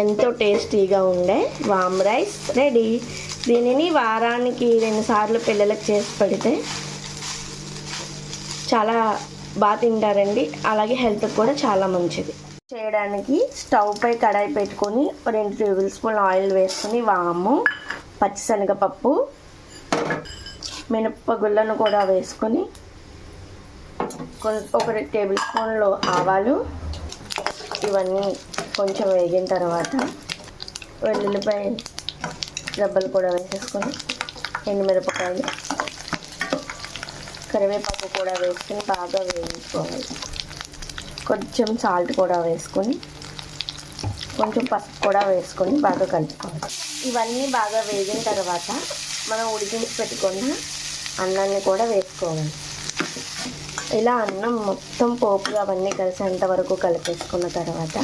ఎంతో టేస్టీగా ఉండే వామ్ రైస్ రెడీ. దీనిని వారానికి రెండుసార్లు పిల్లలకు చేసి పెడితే చాలా బాగా తింటారండి. అలాగే హెల్త్కి కూడా చాలా మంచిది. చేయడానికి స్టవ్ పై కడాయి పెట్టుకొని రెండు టేబుల్ స్పూన్ ఆయిల్ వేసుకొని వాము పచ్చిశనగపప్పు మినపగుళ్ళను కూడా వేసుకొని ఒక రెండు టేబుల్ స్పూన్లో ఆవాలు ఇవన్నీ కొంచెం వేగిన తర్వాత వెల్లుల్లిపాయ దెబ్బలు కూడా వేసేసుకొని ఎండుమిరపకాయలు కరివేపాకు కూడా వేసుకొని బాగా వేయించుకోవాలి. కొంచెం సాల్ట్ కూడా వేసుకొని కొంచెం పసుపు కూడా వేసుకొని బాగా కలుపుకోవాలి. ఇవన్నీ బాగా వేగిన తర్వాత మనం ఉడికించి పెట్టుకున్న అన్నాన్ని కూడా వేసుకోవాలి. ఇలా అన్నం మొత్తం పోపు అవన్నీ కలిసేంత వరకు కలిపేసుకున్న తర్వాత